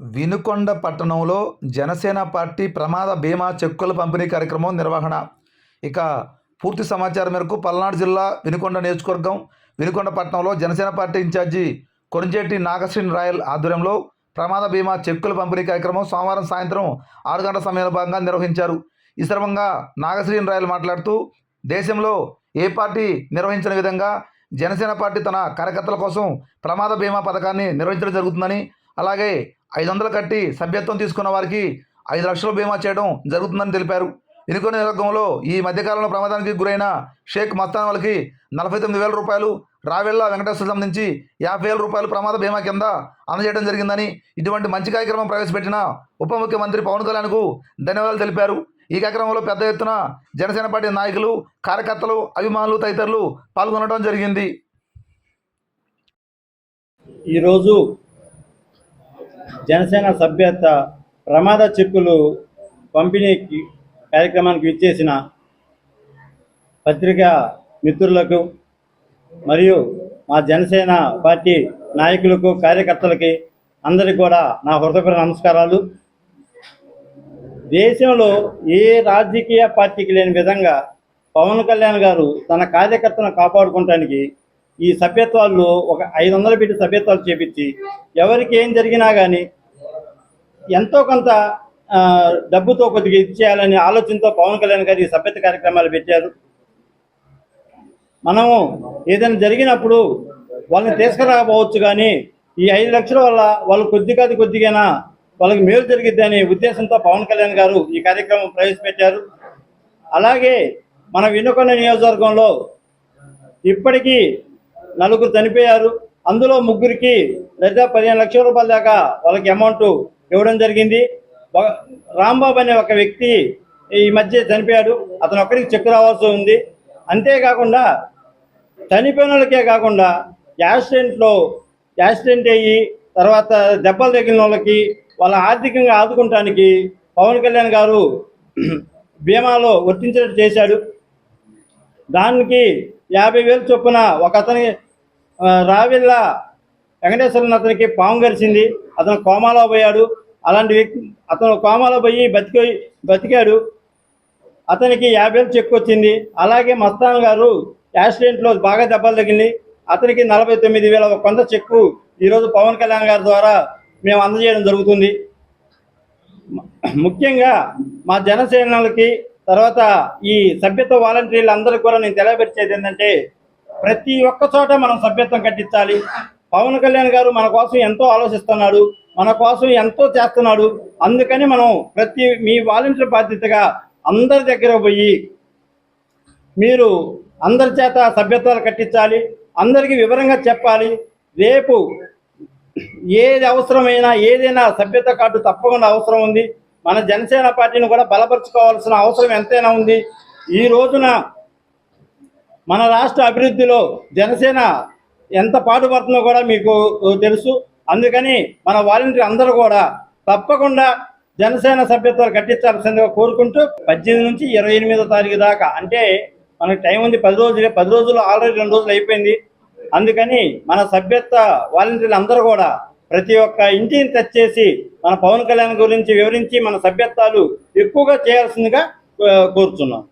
వినుకొండ పట్టణంలో జనసేన పార్టీ ప్రమాద బీమా చెక్కుల పంపిణీ కార్యక్రమం నిర్వహణ. ఇక పూర్తి సమాచారం మేరకు పల్నాడు జిల్లా వినుకొండ నియోజకవర్గం వినుకొండ పట్టణంలో జనసేన పార్టీ ఇన్ఛార్జి కొరంజేటి నాగశ్రీన్ రాయల్ ఆధ్వర్యంలో ప్రమాద బీమా చెక్కుల పంపిణీ కార్యక్రమం సోమవారం సాయంత్రం ఆరు గంటల సమయంలో భాగంగా నిర్వహించారు. ఈ సందర్భంగా నాగశ్రీన్ రాయల్ మాట్లాడుతూ దేశంలో ఏ పార్టీ నిర్వహించిన విధంగా జనసేన పార్టీ తన కార్యకర్తల కోసం ప్రమాద బీమా పథకాన్ని నిర్వహించడం జరుగుతుందని అలాగే ఐదు వందలు కట్టి సభ్యత్వం తీసుకున్న వారికి ఐదు లక్షల బీమా చేయడం జరుగుతుందని తెలిపారు. వినుకొండ నియోజకవర్గంలో ఈ మధ్యకాలంలో ప్రమాదానికి గురైన షేక్ మస్తాన్ వాళ్ళకి నలభై తొమ్మిది వేల రూపాయలు రావెళ్ళ వెంకటేశ్వర సంబంధించి యాభై వేల రూపాయలు ప్రమాద బీమా కింద అందజేయడం జరిగిందని ఇటువంటి మంచి కార్యక్రమం ప్రవేశపెట్టిన ఉప ముఖ్యమంత్రి పవన్ కళ్యాణ్కు ధన్యవాదాలు తెలిపారు. ఈ కార్యక్రమంలో పెద్ద ఎత్తున జనసేన పార్టీ నాయకులు కార్యకర్తలు అభిమానులు తదితరులు పాల్గొనడం జరిగింది. ఈరోజు జనసేన సభ్యత ప్రమాద చెక్కులు పంపిణీకి కార్యక్రమానికి ఇచ్చేసిన పత్రికా మిత్రులకు మరియు మా జనసేన పార్టీ నాయకులకు కార్యకర్తలకి అందరికి కూడా నా హృదయపూర్వక నమస్కారాలు. దేశంలో ఏ రాజకీయ పార్టీకి లేని విధంగా పవన్ కళ్యాణ్ గారు తన కార్యకర్తను కాపాడుకోవటానికి ఈ సభ్యత్వాలను ఒక ఐదు వందలు పెట్టి సభ్యత్వాలు చేపించి ఎవరికి ఏం జరిగినా కానీ ఎంతో కొంత డబ్బుతో కొద్దిగా ఇచ్చేయాలనే ఆలోచనతో పవన్ కళ్యాణ్ గారు ఈ సభ్యత కార్యక్రమాలు పెట్టారు. మనము ఏదైనా జరిగినప్పుడు వాళ్ళని తీసుకురాకపోవచ్చు కానీ ఈ ఐదు లక్షల వల్ల వాళ్ళు కొద్దిగా కొద్దిగా వాళ్ళకి మేలు జరిగిద్ది అనే ఉద్దేశంతో పవన్ కళ్యాణ్ గారు ఈ కార్యక్రమం ప్రవేశపెట్టారు. అలాగే మన వినుకొండ నియోజకవర్గంలో ఇప్పటికీ నలుగురు చనిపోయారు. అందులో ముగ్గురికి లేదా పదిహేను లక్షల రూపాయల దాకా వాళ్ళకి అమౌంట్ ఇవ్వడం జరిగింది. రాంబాబు అనే ఒక వ్యక్తి ఈ మధ్య చనిపోయాడు. అతను ఒక్కడికి చెక్కు రావాల్సి ఉంది. అంతేకాకుండా చనిపోయిన వాళ్ళకే కాకుండా యాక్సిడెంట్లో యాక్సిడెంట్ అయ్యి తర్వాత దెబ్బలు తగిలిన వాళ్ళకి వాళ్ళ ఆర్థికంగా ఆదుకుంటానికి పవన్ కళ్యాణ్ గారు బీమాలో వర్తించినట్టు చేశాడు. దానికి యాభై వేలు చొప్పున ఒక అతని రావిళ్ళ వెంకటేశ్వరన్ అతనికి పాము గరిచింది. అతను కోమాలో పోయాడు. అలాంటి వ్యక్తి అతను కోమాలో పోయి బతికి బతికాడు. అతనికి యాభై వేలు చెక్ వచ్చింది. అలాగే మస్తాన్ గారు యాక్సిడెంట్లో బాగా దెబ్బలు తగిలింది. అతనికి నలభై తొమ్మిది వేల కొంత చెక్కు ఈరోజు పవన్ కళ్యాణ్ గారి ద్వారా మేము అందజేయడం జరుగుతుంది. ముఖ్యంగా మా జనసేనలకి తర్వాత ఈ సభ్యత్వ వాలంటీర్లు అందరికీ కూడా నేను తెలియపరిచేది ఏంటంటే ప్రతి ఒక్క చోట మనం సభ్యత్వం కట్టించాలి. పవన్ కళ్యాణ్ గారు మన కోసం ఎంతో ఆలోచిస్తున్నాడు. మన కోసం ఎంతో చేస్తున్నాడు. అందుకని మనం ప్రతి మీ వాలంటీర్ బాధ్యతగా అందరి దగ్గర పోయి మీరు అందరి చేత సభ్యత్వాలు కట్టించాలి. అందరికీ వివరంగా చెప్పాలి. రేపు ఏది అవసరమైనా ఏదైనా సభ్యత కార్డు తప్పకుండా అవసరం ఉంది. మన జనసేన పార్టీని కూడా బలపరుచుకోవాల్సిన అవసరం ఎంతైనా ఉంది. ఈ రోజున మన రాష్ట్ర అభివృద్ధిలో జనసేన ఎంత పాటుపడుతుందో కూడా మీకు తెలుసు. అందుకని మన వాలంటీర్ అందరూ కూడా తప్పకుండా జనసేన సభ్యత్వాలు కట్టించాల్సిందిగా కోరుకుంటూ పద్దెనిమిది నుంచి ఇరవై ఎనిమిదో తారీఖు దాకా అంటే మనకు టైం ఉంది పది రోజులే పది రోజులు ఆల్రెడీ రెండు రోజులు అయిపోయింది. అందుకని మన సభ్యత్వ వాలంటీర్లు అందరూ కూడా ప్రతి ఒక్క ఇంటిని టచ్ చేసి మన పవన్ కళ్యాణ్ గురించి వివరించి మన సభ్యత్వాలు ఎక్కువగా చేయాల్సిందిగా కోరుతున్నాం